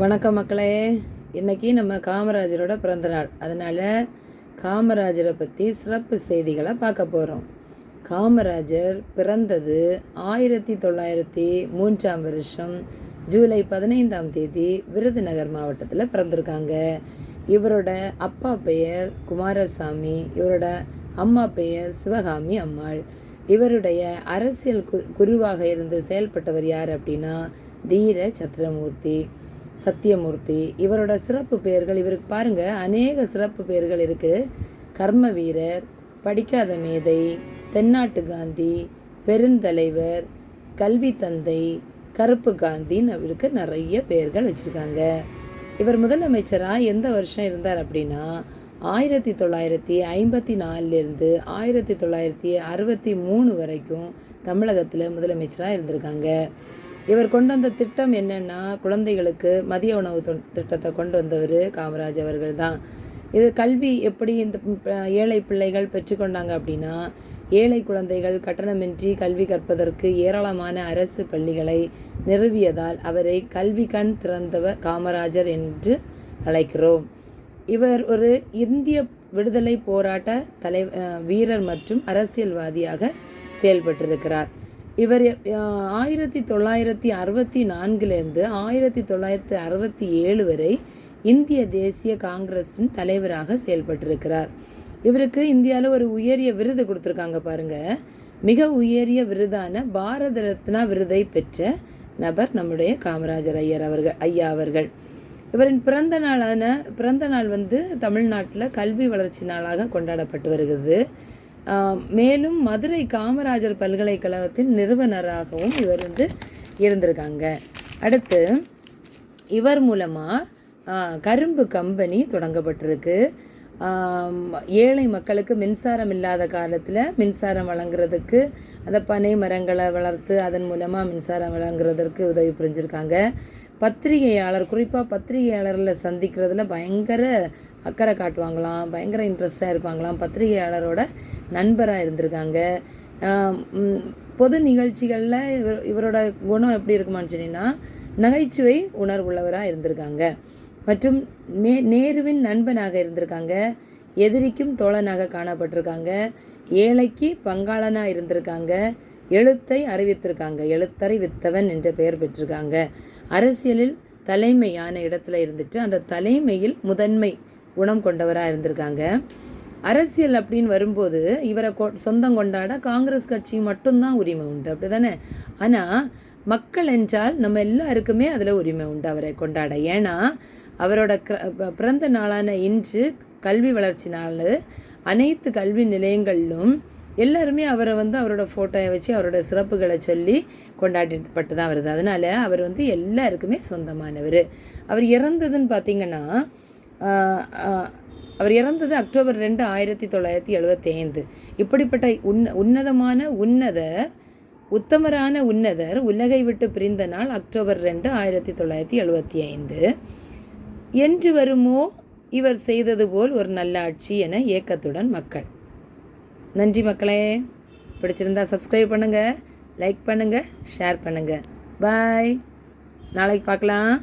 வணக்கம் மக்களே. இன்னைக்கு நம்ம காமராஜரோட பிறந்த நாள். அதனால் காமராஜரை பற்றி சிறப்பு செய்திகளை பார்க்க போகிறோம் காமராஜர் பிறந்தது ஆயிரத்தி தொள்ளாயிரத்தி மூன்றாம் வருஷம் ஜூலை பதினைந்தாம் தேதி விருதுநகர் மாவட்டத்தில் பிறந்திருக்காங்க. இவரோட அப்பா பெயர் குமாரசாமி இவரோட அம்மா பெயர் சிவகாமி அம்மாள். இவருடைய அரசியல் கு குருவாக இருந்து செயல்பட்டவர் யார் அப்படின்னா தீர சத்திரமூர்த்தி சத்தியமூர்த்தி. இவரோட சிறப்பு பெயர்கள் இவருக்கு பாருங்க அநேக சிறப்பு பெயர்கள் இருக்கு. கர்ம வீரர் படிக்காத மேதை தென்னாட்டு காந்தி பெருந்தலைவர் கல்வி தந்தை கருப்பு காந்தின்னு அவருக்கு நிறைய பெயர்கள் வச்சுருக்காங்க. இவர் முதலமைச்சராக எந்த வருஷம் இருந்தார் அப்படின்னா ஆயிரத்தி தொள்ளாயிரத்தி ஐம்பத்தி நாலுலேருந்து ஆயிரத்தி தொள்ளாயிரத்தி அறுபத்தி மூணு வரைக்கும் தமிழகத்தில் முதலமைச்சராக இருந்திருக்காங்க. இவர் கொண்டு வந்த திட்டம் என்னென்னா குழந்தைகளுக்கு மதிய உணவு தொ- திட்டத்தை கொண்டு வந்தவர் காமராஜ் அவர்கள் தான் இது கல்வி எப்படி இந்த ஏழை பிள்ளைகள் பெற்றுக்கொண்டாங்க அப்படின்னா ஏழை குழந்தைகள் கட்டணமின்றி கல்வி கற்பதற்கு ஏராளமான அரசு பள்ளிகளை நிறுவியதால் அவரை கல்வி கண் திறந்தவர் காமராஜர் என்று அழைக்கிறோம். இவர் ஒரு இந்திய விடுதலை போராட்ட தலை வீரர் மற்றும் அரசியல்வாதியாக செயல்பட்டிருக்கிறார். இவர் ஆயிரத்தி தொள்ளாயிரத்தி அறுபத்தி நான்குலேருந்து ஆயிரத்தி தொள்ளாயிரத்தி அறுபத்தி ஏழு வரை இந்திய தேசிய காங்கிரஸின் தலைவராக செயல்பட்டிருக்கிறார். இவருக்கு இந்தியாவில் ஒரு உயரிய விருது கொடுத்துருக்காங்க பாருங்க. மிக உயரிய விருதான பாரத ரத்னா விருதை பெற்ற நபர் நம்முடைய காமராஜர் ஐயர் அவர்கள் ஐயா அவர்கள். இவரின் பிறந்த நாளான பிறந்த நாள் வந்து தமிழ்நாட்டில் கல்வி வளர்ச்சி நாளாக கொண்டாடப்பட்டு வருகிறது. மேலும் மதுரை காமராஜர் பல்கலைக்கழகத்தின் நிறுவனராகவும் இவர் வந்து இருந்திருக்காங்க. அடுத்து இவர் மூலமாக கரும்பு கம்பெனி தொடங்கப்பட்டிருக்கு. ஏழை மக்களுக்கு மின்சாரம் இல்லாத காலத்தில் மின்சாரம் வழங்குறதுக்கு அந்த பனை மரங்களை வளர்த்து அதன் மூலமாக மின்சாரம் வழங்குறதற்கு உதவி புரிஞ்சிருக்காங்க. பத்திரிகையாளர் குறிப்பாக பத்திரிகையாளரில் சந்திக்கிறதுல பயங்கர அக்கறை காட்டுவாங்களாம் பயங்கர இன்ட்ரெஸ்டாக இருப்பாங்களாம். பத்திரிகையாளரோட நண்பராக இருந்திருக்காங்க. பொது நிகழ்ச்சிகளில் இவர் இவரோட குணம் எப்படி இருக்குமான்னு சொன்னீங்கன்னா நகைச்சுவை உணர்வுள்ளவராக இருந்திருக்காங்க. மற்றும் மே நேருவின் நண்பனாக இருந்திருக்காங்க. எதிரிக்கும் தோழனாக காணப்பட்டிருக்காங்க. ஏழைக்கு பங்காளனாக இருந்திருக்காங்க. எழுத்தை அறிவித்திருக்காங்க. எழுத்தறிவித்தவன் என்ற பெயர் பெற்றிருக்காங்க. அரசியலில் தலைமையான இடத்துல இருந்துட்டு அந்த தலைமையில் முதன்மை குணம் கொண்டவராக இருந்திருக்காங்க. அரசியல் அப்படின்னு வரும்போது இவரை கொ சொந்தம் கொண்டாட காங்கிரஸ் கட்சி மட்டும்தான் உரிமை உண்டு. அப்படிதானே? ஆனால் மக்கள் என்றால் நம்ம எல்லாருக்குமே அதில் உரிமை உண்டு அவரை கொண்டாட. ஏன்னா அவரோட பிறந்த நாளான இன்று கல்வி வளர்ச்சி நாள் அனைத்து கல்வி நிலையங்களிலும் எல்லாருமே அவரை வந்து அவரோட ஃபோட்டோவை வச்சு அவரோட சிறப்புகளை சொல்லி கொண்டாடிப்பட்டு தான் வருது. அதனால அவர் வந்து எல்லாருக்குமே சொந்தமானவர். அவர் இறந்ததுன்னு பார்த்தீங்கன்னா அவர் இறந்தது அக்டோபர் ரெண்டு ஆயிரத்தி தொள்ளாயிரத்தி எழுபத்தி ஐந்து இப்படிப்பட்ட உன்ன உன்னதமான உன்னதர் உத்தமரான உன்னதர் உலகை விட்டு பிரிந்த நாள் அக்டோபர் ரெண்டு ஆயிரத்தி தொள்ளாயிரத்தி எழுபத்தி ஐந்து என்று வருமோ? இவர் செய்தது போல் ஒரு நல்லாட்சி என ஏக்கத்துடன் மக்கள். நன்றி மக்களே. பிடிச்சிருந்தா சப்ஸ்கிரைப் பண்ணுங்கள் லைக் பண்ணுங்கள் ஷேர் பண்ணுங்கள் பாய் நாளைக்கு பார்க்கலாம்.